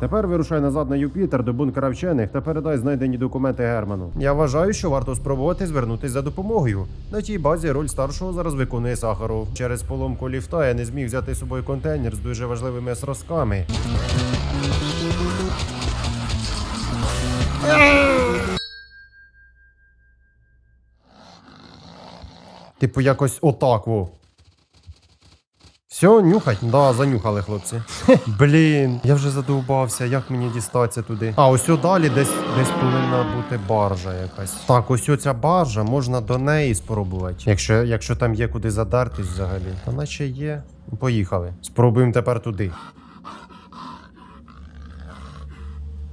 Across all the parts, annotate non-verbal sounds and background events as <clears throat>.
Тепер вирушай назад на Юпітер до бункера вчених та передай знайдені документи Герману. Я вважаю, що варто спробувати звернутися за допомогою. На тій базі роль старшого зараз виконує Сахаров. Через поломку ліфта я не зміг взяти з собою контейнер з дуже важливими зразками. Типу, якось отак во. Все, нюхать? Да, занюхали хлопці. Хе, <laughs> Блін, я вже задовбався, як мені дістатися туди. А, ось далі десь десь повинна бути баржа якась. Так, ось ця баржа, можна до неї спробувати. Якщо, якщо там є куди задертись взагалі. Та наче є. Поїхали. Спробуємо тепер туди.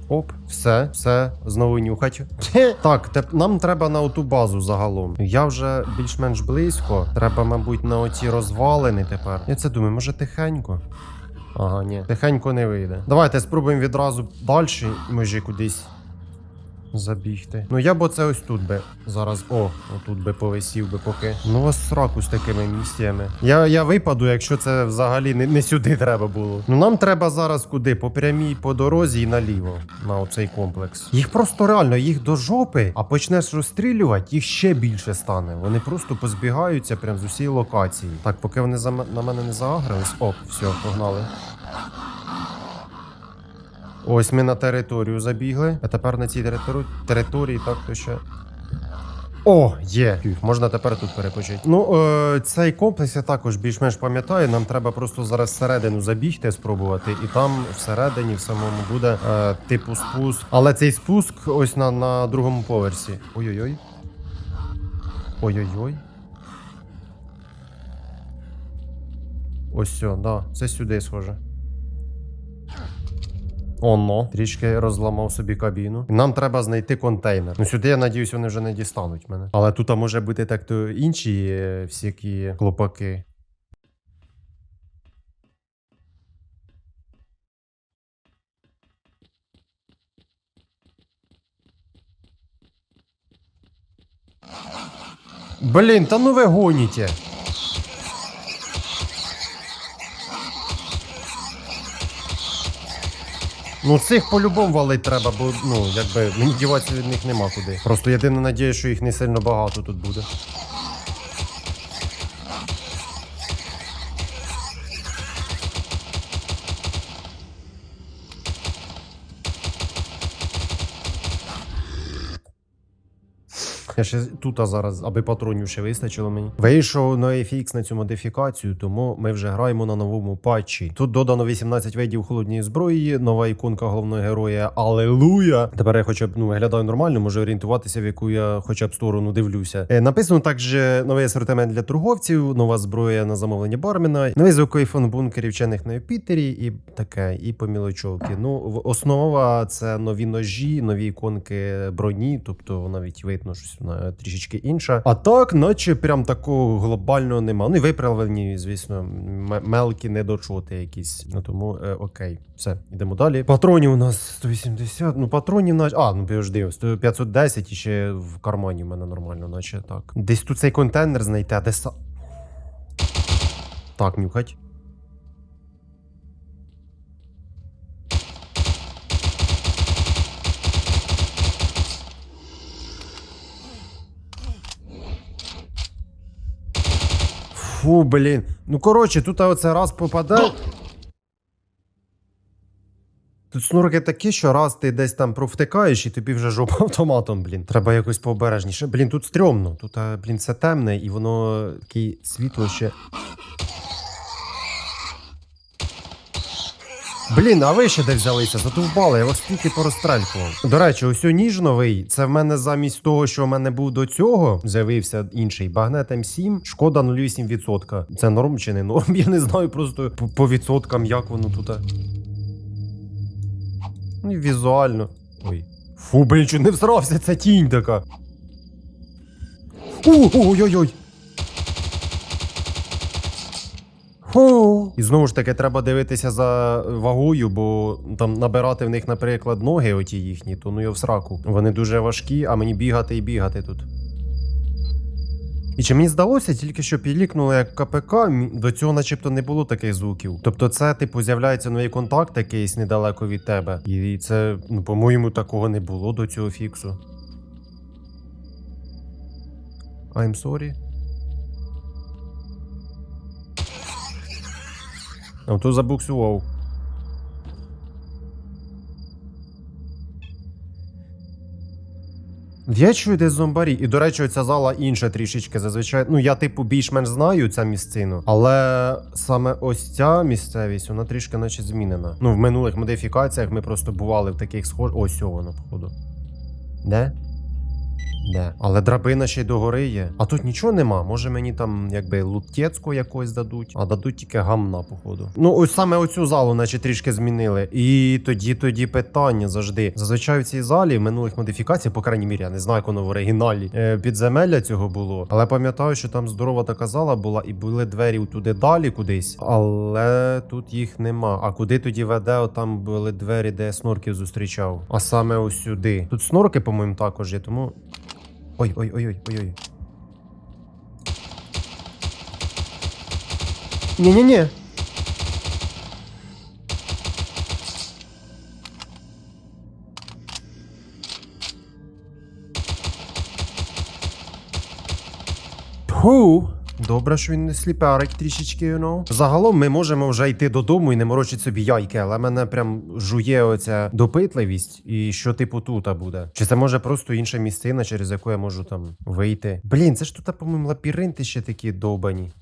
Оп, все, все, знову нюхать. <laughs> Так, теп, нам треба на оту базу загалом. Я вже більш-менш близько. Треба, мабуть, на оці розвалини тепер. Я це думаю, може тихенько. Ага, ні, тихенько не вийде. Давайте спробуємо відразу далі, може кудись забігти. Ну я б оце ось тут би зараз. О, отут би повисів би поки. Ну ось сраку з такими місіями. Я, я випаду, якщо це взагалі не, не сюди треба було. Ну нам треба зараз куди? По прямій по дорозі і наліво на оцей комплекс. Їх просто реально, їх до жопи, а почнеш розстрілювати, їх ще більше стане. Вони просто позбігаються прям з усієї локації. Так, поки вони за на мене не заагрились. Оп, все, погнали. Ось ми на територію забігли, а тепер на цій територи- території так то ще. О, є! Можна тепер тут перепочити. Ну, е, цей комплекс я також більш-менш пам'ятаю. Нам треба просто зараз всередину забігти, спробувати, і там всередині в самому буде е, типу спуск. Але цей спуск ось на, на другому поверсі. Ой-ой-ой. Ой-ой-ой. Ось все, да, це сюди схоже. Оно, трішки розламав собі кабіну. Нам треба знайти контейнер. Ну сюди, я надіюсь, вони вже не дістануть мене. Але тут може бути так то інші е, всякі хлопаки. Блін, та ну ви гоніте. Ну, цих по-любому валить треба, бо ну, якби мені діватися від них нема куди. Просто єдина надія, що їх не сильно багато тут буде. Я ще тут а зараз, аби патронів ще вистачило мені. Вийшов на FX на цю модифікацію, тому ми вже граємо на новому патчі. Тут додано 18 видів холодної зброї, нова іконка головного героя Алелуя. Тепер я хоча б ну виглядаю нормально, можу орієнтуватися, в яку я хоча б сторону дивлюся. Е, написано також новий асортимент для торговців, нова зброя на замовлення бармена, новий звуковий фон бункерів вчених на Юпітері і таке, і по мілочовки. Ну, основа це нові ножі, нові іконки броні, тобто навіть видно, що вона трішечки інша. А так, наче прям такого глобального нема. Ну і виправлені, звісно, мелкі недочоти якісь. Ну тому е, окей, все, йдемо далі. Патронів у нас 180. Ну, патронів наче. А, ну підожди, 510 і ще в кармані в мене нормально, наче так. Десь тут цей контейнер знайти, а де са. Так, нюхать. Фу, блін. Ну коротше, тут оце раз попаде. Тут снурки такі, що раз ти десь там провтикаєш і тобі вже жопа <laughs> автоматом, блін. Треба якось пообережніше. Блін, тут стрьомно. Тут, блін, все темне, і воно таке світло ще. Блін, а ви ще де взялися? Задовбали, я вас тільки порозстрелькував. До речі, ось ніж новий. Це в мене замість того, що в мене був до цього, з'явився інший багнет М7, шкода 0,8%. Це норм чи не норм? <laughs> Я не знаю просто по, відсоткам, як воно тут. Ну візуально. Ой. Фу, блін, чуть не всрався, це тінь така. Ой-ой-ой. Фу. І знову ж таки, треба дивитися за вагою, бо там набирати в них, наприклад, ноги оті їхні, то ну я в сраку. Вони дуже важкі, а мені бігати і бігати тут. І чи мені здалося, тільки що підлікнули як КПК, до цього начебто не було таких звуків. Тобто це, типу, з'являється новий контакт якийсь недалеко від тебе. І це, ну, по-моєму, такого не було до цього фіксу. I'm sorry. А то забуксував. Я чую десь зомбарі, і до речі, ця зала інша трішечки. Зазвичай, ну я типу більш-менш знаю цю місцину, але саме ось ця місцевість, вона трішки наче змінена. Ну, в минулих модифікаціях ми просто бували в таких схож. Ось воно, походу. Де? Де? Але драбина ще й догори є. А тут нічого нема. Може мені там якби лутєцьку якось дадуть, а дадуть тільки гамна, походу. Ну, ось саме оцю залу, наче трішки змінили. І тоді тоді питання завжди. Зазвичай в цій залі в минулих модифікаціях, по крайній мірі, я не знаю, як воно в оригіналі. Е, підземелля цього було. Але пам'ятаю, що там здорова така зала була, і були двері туди далі кудись. Але тут їх нема. А куди тоді веде? Там були двері, де я снорків зустрічав. А саме ось сюди. Тут снорки, по-моєму, також є, тому. Ой, ой, ой, ой, ой, ой. Ні-ні-ні. Фу. Добре, що він не сліпарик трішечки, know. Загалом ми можемо вже йти додому і не морочити собі яйки, але мене прям жує оця допитливість, і що типу тут буде. Чи це може просто інша місцина, через яку я можу там вийти? Блін, це ж тут, по-моєму, лабіринти ще такі довбані.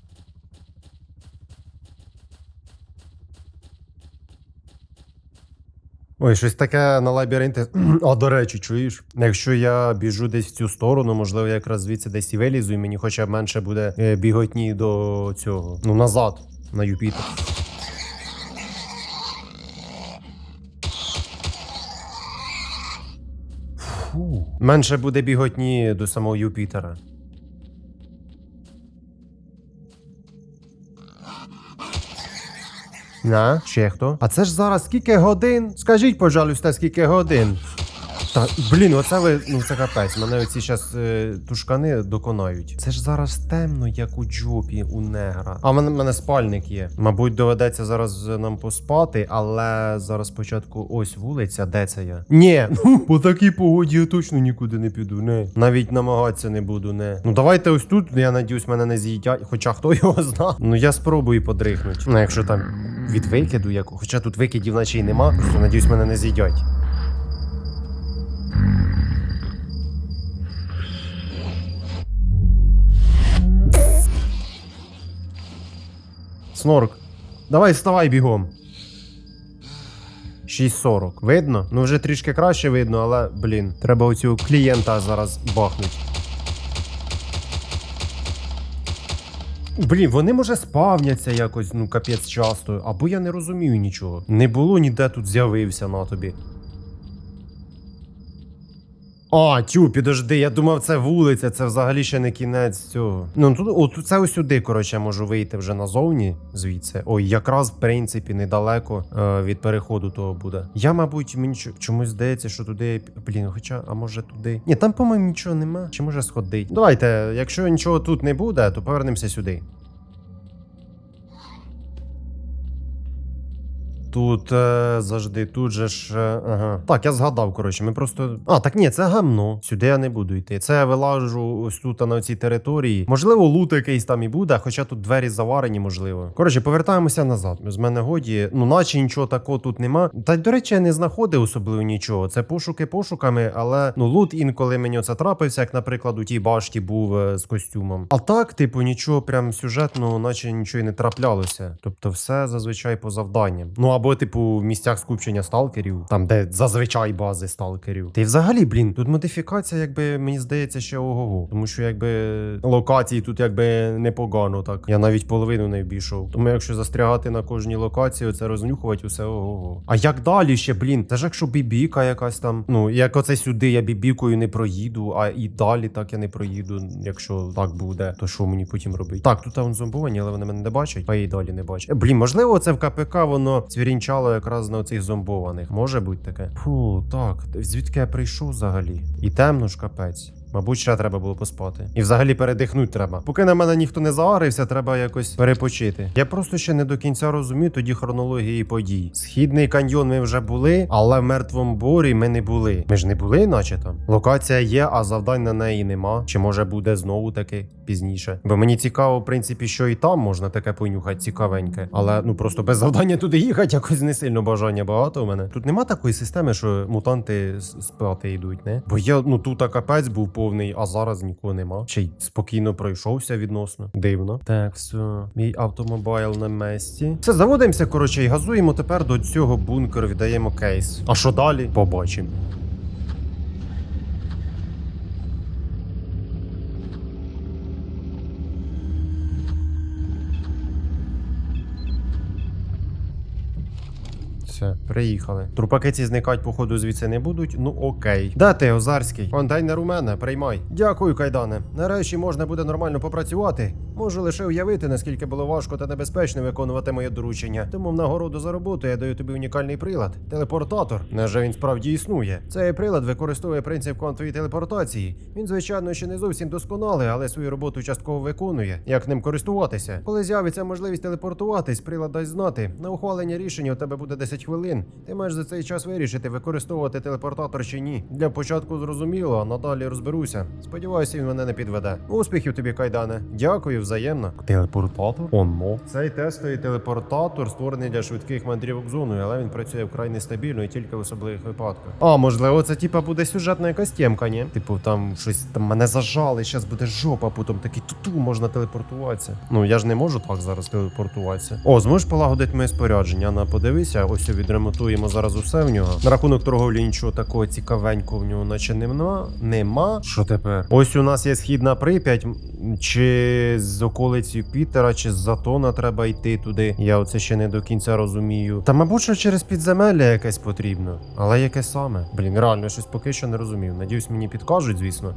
Ой, щось таке на лабіринти. А <clears throat> до речі, чуєш? Якщо я біжу десь в цю сторону, можливо, якраз звідси десь і вилізу, і мені хоча б менше буде е, біготні до цього. Ну, назад, на Юпітер. Фу. Менше буде біготні до самого Юпітера. На, ще хто? А це ж зараз скільки годин? Скажіть, пожалуйста, скільки годин? Та блін, оце ви ну це капець. Мене оці зараз е, тушкани доконають. Це ж зараз темно, як у джопі у негра. А в мене, мене спальник є. Мабуть, доведеться зараз нам поспати, але зараз спочатку ось вулиця. Де це я? Ні, <laughs> ну по такій погоді я точно нікуди не піду. Не навіть намагатися не буду. Не ну давайте ось тут. Я надіюсь, мене не з'їдять. Хоча хто його зна. Ну я спробую подрихнути. Ну якщо там від викиду, як хоча тут викидів наче й нема, то надіюсь, мене не з'їдять. Снорк. Давай вставай бігом. 6.40. Видно? Ну вже трішки краще видно, але, блін, треба оцю клієнта зараз бахнути. Блін, вони може спавняться якось, ну капець часто, або я не розумію нічого. Не було ніде тут з'явився на тобі. А, тю, підожди, я думав, це вулиця, це взагалі ще не кінець цього. Ну тут, от це ось сюди, коротше, можу вийти вже назовні звідси. Ой, якраз в принципі недалеко е, від переходу того буде. Я, мабуть, мені чо- чомусь здається, що туди. Блін, хоча, а може туди. Ні, там, по-моєму, нічого нема. Чи може сходить? Давайте, якщо нічого тут не буде, то повернемося сюди. Тут е, завжди, тут же ж. Е, ага. Так, я згадав, коротше, ми просто. А, так ні, це гамно. Сюди я не буду йти. Це я вилажу ось тут на цій території. Можливо, лут якийсь там і буде, хоча тут двері заварені, можливо. Коротше, повертаємося назад. З мене годі, ну наче нічого такого тут нема. Та до речі, я не знаходив особливо нічого. Це пошуки пошуками, але ну лут інколи мені це трапився, як, наприклад, у тій башті був е, з костюмом. А так, типу, нічого прям сюжетного, наче нічого і не траплялося. Тобто, все зазвичай по завданням. Ну або, типу, в місцях скупчення сталкерів, там, де зазвичай бази сталкерів. Та й взагалі, блін, тут модифікація, якби мені здається, ще ого-го. Тому що якби локації тут якби непогано так. Я навіть половину не обійшов. Тому якщо застрягати на кожній локації, це рознюхувати усе ого-го. А як далі ще, блін? Це ж якщо бібіка якась там. Ну, як оце сюди я бібікою не проїду, а і далі так я не проїду. Якщо так буде, то що мені потім робити? Так, тут там зомбовані, але вони мене не бачать, а і далі не бачать. Е, Блін, можливо, це в КПК воно цвірінчало якраз на оцих зомбованих. Може бути таке. Фу, так. Звідки я прийшов взагалі? І темно ж капець. Мабуть, ще треба було поспати. І взагалі передихнути треба. Поки на мене ніхто не заарився, треба якось перепочити. Я просто ще не до кінця розумію тоді хронології подій. Східний каньйон ми вже були, але в мертвому борі ми не були. Ми ж не були, наче там. Локація є, а завдань на неї нема. Чи може буде знову таки пізніше? Бо мені цікаво, в принципі, що і там можна таке понюхати цікавеньке. Але ну просто без завдання туди їхати якось не сильно бажання багато у мене. Тут нема такої системи, що мутанти спати йдуть, не? Бо я ну тут капець був повний, а зараз нікого нема. Ще й спокійно пройшовся відносно. Дивно. Так, все, мій автомобайл на месті. Все, заводимося, коротше, і газуємо тепер до цього бункеру, віддаємо кейс. А що далі? Побачимо. Все, приїхали. Трупаки ці зникать, походу, звідси не будуть. Ну окей. Де ти, Озарський? Контейнер у мене, приймай. Дякую, кайдане. Нарешті можна буде нормально попрацювати. Можу лише уявити, наскільки було важко та небезпечно виконувати моє доручення. Тому в нагороду за роботу я даю тобі унікальний прилад телепортатор. Неже він справді існує. Цей прилад використовує принцип квантової телепортації. Він, звичайно, ще не зовсім досконалий, але свою роботу частково виконує. Як ним користуватися? Коли з'явиться можливість телепортуватись, прилад дасть знати. На ухвалення рішення у тебе буде 10 хвилин. Ти маєш за цей час вирішити, використовувати телепортатор чи ні. Для початку зрозуміло, а надалі розберуся. Сподіваюся, він мене не підведе. Успіхів тобі, кайдане. Дякую, взаємно. Телепортатор? Оно. Цей тестовий телепортатор створений для швидких мандрівок зоною, але він працює вкрай нестабільно і тільки в особливих випадках. А, можливо, це типа буде сюжетна якась тємка, ні? Типу, там щось там мене зажали, зараз буде жопа, потім такий туту можна телепортуватися. Ну я ж не можу так зараз телепортуватися. О, зможеш полагодити моє спорядження. На подивися, ось відремонтуємо зараз усе в нього. На рахунок торговлі нічого такого цікавенького в нього, наче нема. Нема. Що тепер? Ось у нас є східна прип'ять. Чи з околиці Пітера, чи з Затона треба йти туди. Я оце ще не до кінця розумію. Та мабуть, що через підземелля якесь потрібно. Але яке саме? Блін, реально щось поки що не розумів. Надіюсь, мені підкажуть, звісно.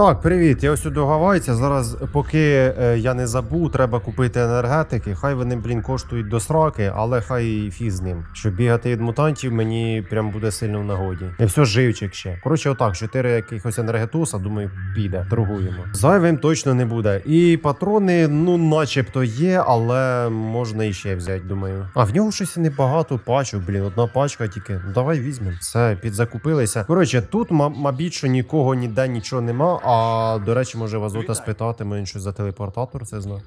Так, привіт. Я ось Гавайця. Зараз, поки е, я не забув, треба купити енергетики. Хай вони, блін, коштують до сраки, але хай фіз з ним. Щоб бігати від мутантів, мені прям буде сильно в нагоді. І все живчик ще. Коротше, отак, чотири якихось енергетуса, думаю, піде. Торгуємо. Зайвим точно не буде. І патрони, ну, начебто є, але можна іще взяти, думаю. А в нього щось небагато пачок, блін, одна пачка тільки. Давай візьмемо. Все, підзакупилися. Коротше, тут, ма- мабуть, що нікого ніде нічого нема. А до речі, може Вазота спитати, ми він щось за телепортатор це знає.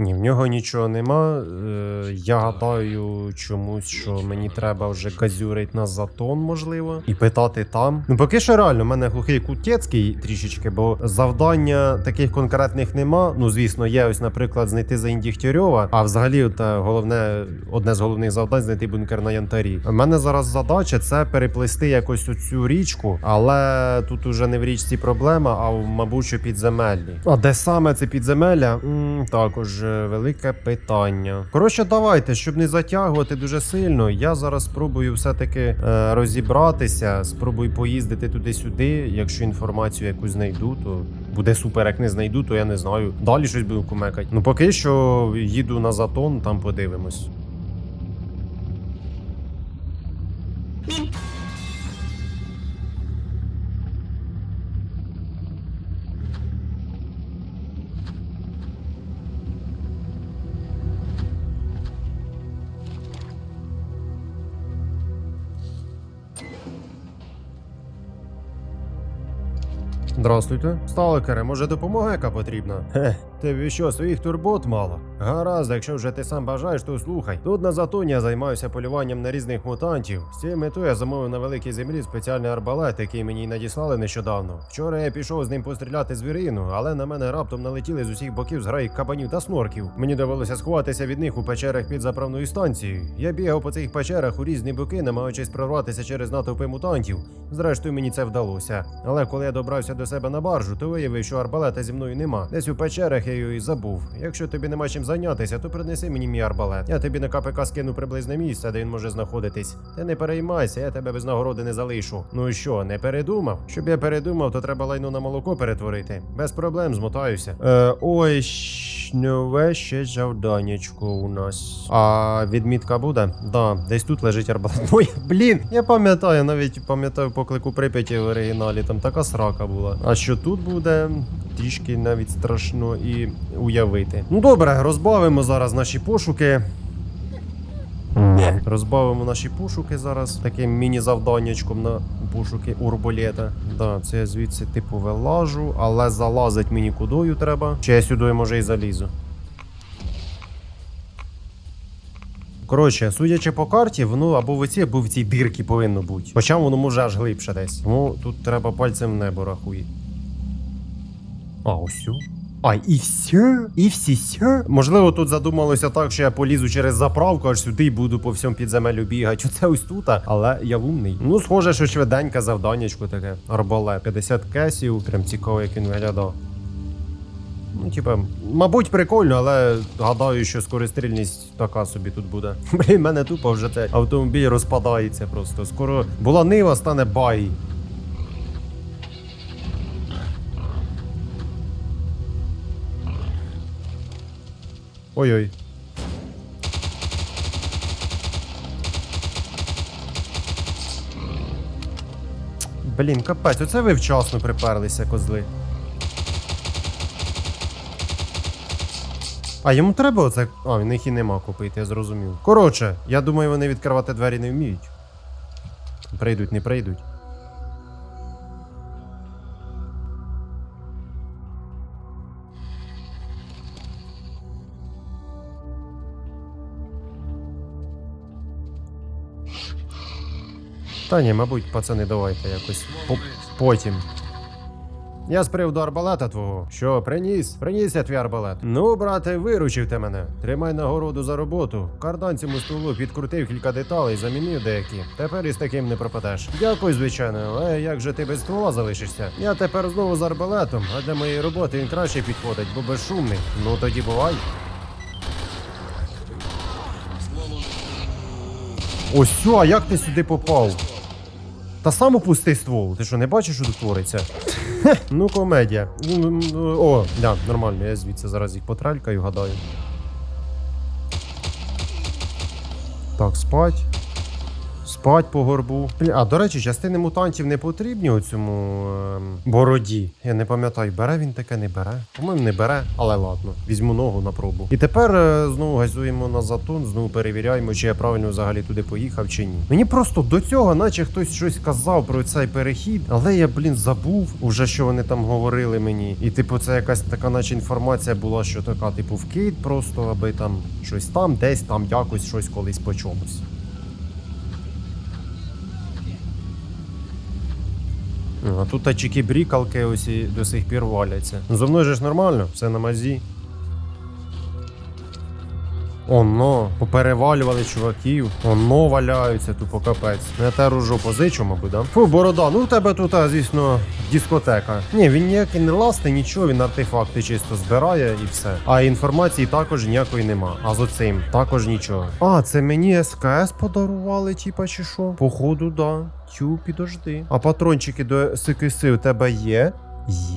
Ні, в нього нічого нема. Е, я гадаю чомусь, що мені треба вже газюрить на затон, можливо, і питати там. Ну, поки що реально, в мене глухий кутецький трішечки, бо завдання таких конкретних нема. Ну, звісно, є ось, наприклад, знайти за Дігтярьова, а взагалі, е, головне, одне з головних завдань знайти бункер на Янтарі. У мене зараз задача це переплисти якось оцю річку, але тут уже не в річці проблема, а мабуть, що підземеллі. А де саме це підземелля? м також е, велике питання. Коротше, давайте, щоб не затягувати дуже сильно. Я зараз спробую все-таки е, розібратися, спробую поїздити туди-сюди. Якщо інформацію якусь знайду, то буде супер. Як не знайду, то я не знаю. Далі щось буду кумекати. Ну поки що їду на затон, там подивимось. Здравствуйте. Сталкере, може допомога яка потрібна? Хе, тобі що, своїх турбот мало? Гаразд, якщо вже ти сам бажаєш, то слухай. Тут на Затоні я займаюся полюванням на різних мутантів. З цією метою я замовив на великій землі спеціальний арбалет, який мені надіслали нещодавно. Вчора я пішов з ним постріляти звірину, але на мене раптом налетіли з усіх боків зграї кабанів та снорків. Мені довелося сховатися від них у печерах під заправною станцією. Я бігав по цих печерах у різні боки, намагаючись прорватися через натовпи мутантів. Зрештою, мені це вдалося. Але коли я добрався до себе на баржу, то виявив, що арбалета зі мною нема. Десь у печерах його і забув. Якщо тобі нема чим зайнятися, то принеси мені мій арбалет. Я тобі на КПК скину приблизне місце, де він може знаходитись. Ти не переймайся, я тебе без нагороди не залишу. Ну і що, не передумав? Щоб я передумав, то треба лайно на молоко перетворити. Без проблем змотаюся. Е, ой. Нове ще завданнячко у нас. А відмітка буде? Да, десь тут лежить арбалет. <laughs> Ой, блін, я пам'ятаю, навіть пам'ятаю поклику Прип'яті в оригіналі, там така срака була. А що тут буде? Трішки навіть страшно і уявити. Ну добре, розбавимо зараз наші пошуки. Розбавимо наші пошуки зараз таким міні-завданнячком на пошуки урболета. Да, це я звідси типу вилажу, але залазить мені кудою треба. Чи я сюди може і залізу. Коротше, судячи по карті, воно або в оці, або в цій дирці повинно бути. Хоча воно може аж глибше десь. Тому тут треба пальцем в небо рахує. А, ось. А, і все? І всі все? Можливо, тут задумалося так, що я полізу через заправку аж сюди і буду по всьому підземелю бігати. Оце ось тут, але я умний. Ну, схоже, що швиденьке завданнячко таке. Арбале. 50 кесів. Прям цікаво, як він виглядав. Ну, типа, мабуть, прикольно, але гадаю, що скорострільність така собі тут буде. <laughs> Блін, мене тупо вже цей автомобіль розпадається просто. Скоро була нива, стане бай. Ой-ой. Блін, капець, оце ви вчасно приперлися, козли. А йому треба оце. А, в них і нема купити, я зрозумів. Коротше, я думаю, вони відкривати двері не вміють. Прийдуть, не прийдуть. Та ні, мабуть, пацани, давайте якось по- потім. Я з приводу арбалета твого. Що, приніс? Приніс я твій арбалет. Ну, брате, виручив ти мене. Тримай нагороду за роботу. Кардан цьому стволу підкрутив кілька деталей, замінив деякі. Тепер із таким не пропадеш. Дякую, звичайно, але як же ти без ствола залишишся? Я тепер знову з арбалетом, а для моєї роботи він краще підходить, бо безшумний. Ну тоді бувай. Ось, а як ти сюди попав? Та сам опусти ствол. Ти що, не бачиш, що тут твориться? Ну, комедія. Ну, ну, О, да, нормально, я звідси зараз їх потралькаю, гадаю. Так, спать. Спать по горбу. А, до речі, частини мутантів не потрібні у цьому ем, бороді. Я не пам'ятаю, бере він таке, не бере. По-моєму, не бере, але ладно, візьму ногу на пробу. І тепер е, знову газуємо на затон, знову перевіряємо, чи я правильно взагалі туди поїхав чи ні. Мені просто до цього, наче хтось щось казав про цей перехід, але я, блін, забув уже, що вони там говорили мені. І, типу, це якась така, наче інформація була, що така, типу, вкид просто, аби там щось там, десь там якось щось колись по чомусь. А тут тачики брікалки ось і до сих пір валяться. Ну, зо мною ж нормально, все на мазі. Оно, поперевалювали чуваків. Оно валяються тупо капець. Ну, Я те ружу позичу, мабуть, да? Фу, борода, ну в тебе тут, звісно, дискотека. Ні, він ніякий не ласти, нічого, він артефакти чисто збирає і все. А інформації також ніякої нема. А з оцим також нічого. А, це мені СКС подарували, типа, чи що? Походу, да. Тю, підожди. А патрончики до сикиси у тебе є?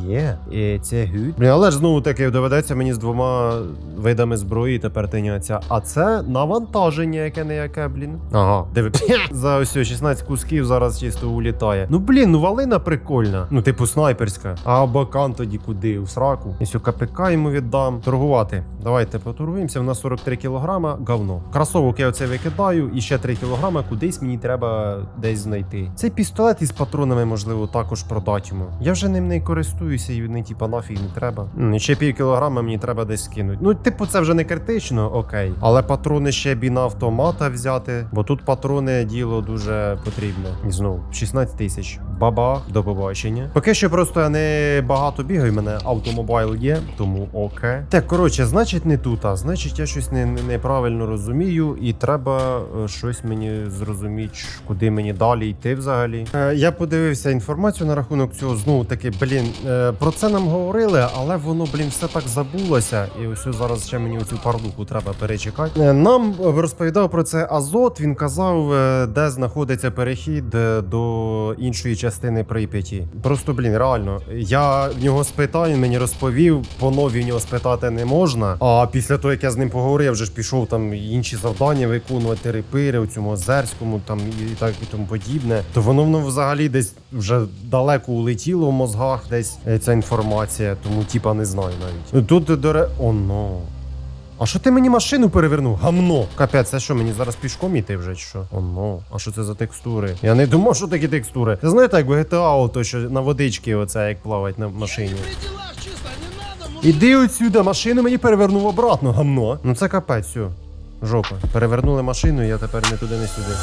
Є, і це гуд. Блін, але ж знову таки доведеться мені з двома видами зброї тепер тиняться. А це навантаження, яке не яке, блін. Ага, диви. <laughs> За ось 16 кусків зараз чисто улітає. Ну блін, ну валина прикольна. Ну, типу, снайперська. А бакан тоді куди? У сраку. І сю КПК йому віддам. Торгувати. Давайте поторгуємося. В нас 43 кілограма. Говно. Кросовок я оце викидаю, і ще 3 кілограма кудись мені треба десь знайти. Цей пістолет із патронами, можливо, також продати йому. Я вже ним не користуюся і не типа нафіг не треба. Ще пів кілограма мені треба десь скинути. Ну, типу, це вже не критично, окей. Але патрони ще б на автомата взяти, бо тут патрони діло дуже потрібне. І знову 16 тисяч. Баба, до побачення. Поки що просто не багато бігаю, мене автомобайл є, тому окей. Так, коротше, значить не тут, а значить я щось не, не- неправильно розумію, і треба е, щось мені зрозуміти, куди мені далі йти взагалі. Е, я подивився інформацію на рахунок цього. Знову таки, блін, е, про це нам говорили, але воно, блін, все так забулося. І ось зараз ще мені оцю парлуку треба перечекати. Е, Нам розповідав про це Азот. Він казав, е, де знаходиться перехід е, до іншої частини частини Прип'яті. Просто, блін, реально, я в нього спитав, він мені розповів, по нові в нього спитати не можна. А після того, як я з ним поговорив, я вже ж пішов там інші завдання виконувати репири у цьому озерському там і так і тому подібне. То воно воно взагалі десь вже далеко улетіло в мозгах, десь е, ця інформація, тому типа не знаю навіть. Тут до ре... О, но. А що ти мені машину перевернув? Гамно. Капець, це що, мені зараз пішком іти вже чи що? О, ну. А що це за текстури? Я не думав, що такі текстури. Ти знаєте, як в GTA, то що на водички оце як плавать на машині. Іди отсюда, машину мені перевернув обратно, гамно. Ну це капець, все. Жопа. Перевернули машину, я тепер не туди, не сюди.